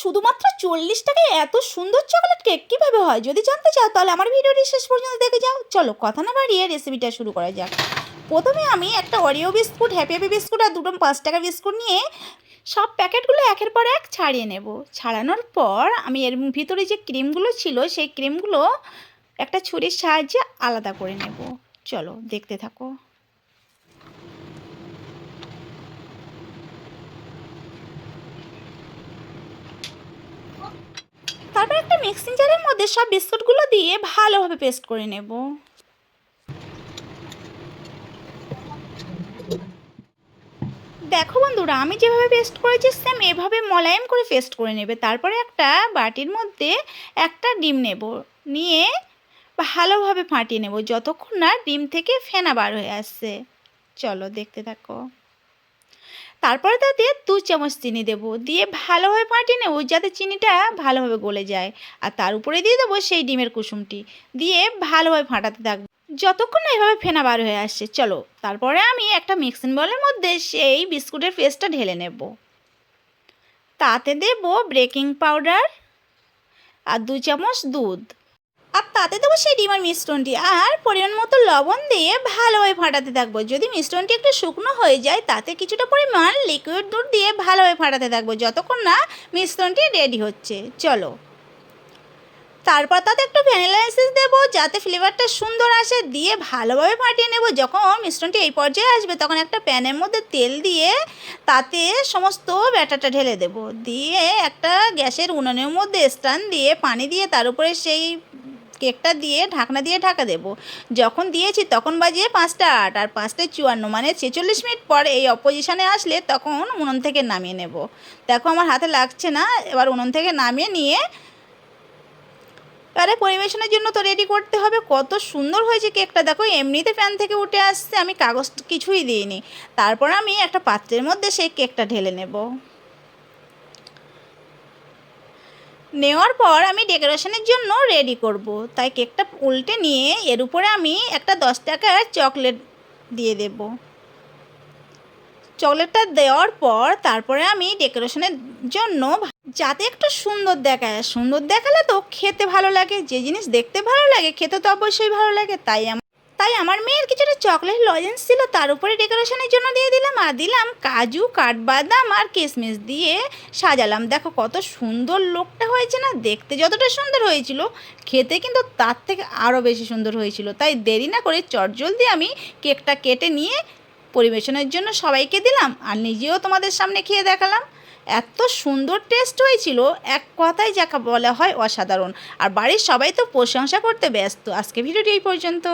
শুধুমাত্র চল্লিশ টাকায় এত সুন্দর চকলেট কেক কীভাবে হয়? যদি জানতে চাও, তাহলে আমার ভিডিওটি শেষ পর্যন্ত দেখে যাও। চলো, কথা না বাড়িয়ে রেসিপিটা শুরু করা যাক। প্রথমে আমি একটা Oreo biscuit happy happy biscuit আর দুটো পাঁচ টাকা বিস্কুট নিয়ে সব প্যাকেটগুলো একের পর এক ছাড়িয়ে নেব। ছাড়ানোর পর আমি এর ভিতরে যে ক্রিমগুলো ছিল, সেই ক্রিমগুলো একটা ছুরির সাহায্যে আলাদা করে নেব। চলো, দেখতে থাকো তারপর একটা মিক্সিং জারের মধ্যে সব বিস্কুটগুলো দিয়ে ভালোভাবে পেস্ট করে নেব। দেখো বন্ধুরা, আমি যেভাবে পেস্ট করেছি সেম এভাবে মোলায়েম করে পেস্ট করে নেবে। তারপরে একটা বাটির মধ্যে একটা ডিম নেব, নিয়ে ভালোভাবে ফাটিয়ে নেব, যতক্ষণ না ডিম থেকে ফেনা বার হয়ে আসছে। চলো দেখতে থাকো। তারপরে তাতে দু চামচ চিনি দেব। দিয়ে ভালোভাবে ফাটিয়ে নেব যাতে চিনিটা ভালোভাবে গলে যায়। আর তার উপরে দিয়ে দেবো সেই ডিমের কুসুমটি। দিয়ে ভালোভাবে ফাটাতে থাকব। যতক্ষণ না এভাবে ফেনা বার হয়ে আসছে, চলো। তারপরে আমি একটা মিক্সিং বলের মধ্যে সেই বিস্কুটের পেস্টটা ঢেলে নেব। তাতে দেব বেকিং পাউডার আর দু চামচ দুধ। আর তাতে দেবো সেই ডিমের মিশ্রণটি আর পরিমাণ মতো লবণ দিয়ে ভালোভাবে ফাটাতে থাকব। যদি মিশ্রণটি একটু শুকনো হয়ে যায়, তাতে কিছুটা পরিমাণ লিকুইড দুধ দিয়ে ভালোভাবে ফাটাতে থাকব, যতক্ষণ না মিশ্রণটি রেডি হচ্ছে। চলো। তারপর তাতে একটু ভ্যানিলা এসেন্স দেবো, যাতে ফ্লেভারটা সুন্দর আসে, দিয়ে ভালোভাবে ফাটিয়ে নেব। যখন মিশ্রণটি এই পর্যায়ে আসবে, তখন একটা প্যানের মধ্যে তেল দিয়ে তাতে সমস্ত ব্যাটারটা ঢেলে দেব। দিয়ে একটা গ্যাসের উনুনের মধ্যে স্টান দিয়ে পানি দিয়ে তার উপরে সেই কেকটা দিয়ে, ঢাকনা দিয়ে ঢাকা দেব। যখন দিয়েছি তখন বাজিয়ে পাঁচটা আট, আর পাঁচটা চুয়ান্ন মানে ছেচল্লিশ মিনিট পর এই অপোজিশনে আসলে তখন উনুন থেকে নামিয়ে নেব। দেখো আমার হাতে লাগছে না, এবার উনুন থেকে নামিয়ে নিয়ে এবারে পরিবেশনের জন্য তো রেডি করতে হবে। কত সুন্দর হয়েছে কেকটা। দেখো, এমনিতে প্যান থেকে উঠে আসছে, আমি কাগজ কিছুই দিইনি। তারপর আমি একটা পাত্রের মধ্যে সেই কেকটা ঢেলে নেব। নেওয়ার পর আমি ডেকোরেশনের জন্য রেডি করব। তাই কেকটা উল্টে নিয়ে এর উপরে আমি একটা দশ টাকার চকলেট দিয়ে দেব। চকলেটটা দেওয়ার পর তারপরে আমি ডেকোরেশনের জন্য যাতে একটু সুন্দর দেখায়। সুন্দর দেখালে তো খেতে ভালো লাগে, যে জিনিস দেখতে ভালো লাগে, খেতে তো অবশ্যই ভালো লাগে, তাই তাই আমার মেয়ের কিছুটা চকলেট লজেন্স ছিল, তার উপরে ডেকোরেশনের জন্য দিয়ে দিলাম, আর দিলাম কাজু, কাঠবাদাম আর কিশমিশ দিয়ে সাজালাম। দেখো কত সুন্দর লোকটা হয়েছে না, দেখতে যতটা সুন্দর হয়েছিল, খেতে কিন্তু তার থেকে আরও বেশি সুন্দর হয়েছিল। তাই দেরি না করে চটজলদি আমি কেকটা কেটে নিয়ে পরিবেশনের জন্য সবাইকে দিলাম, আর নিজেও তোমাদের সামনে খেয়ে দেখালাম। এত সুন্দর টেস্ট হয়েছিল, এক কথায় যাকে বলা হয় অসাধারণ। আর বাড়ির সবাই তো প্রশংসা করতে ব্যস্ত। আজকে ভিডিওটি এই পর্যন্ত।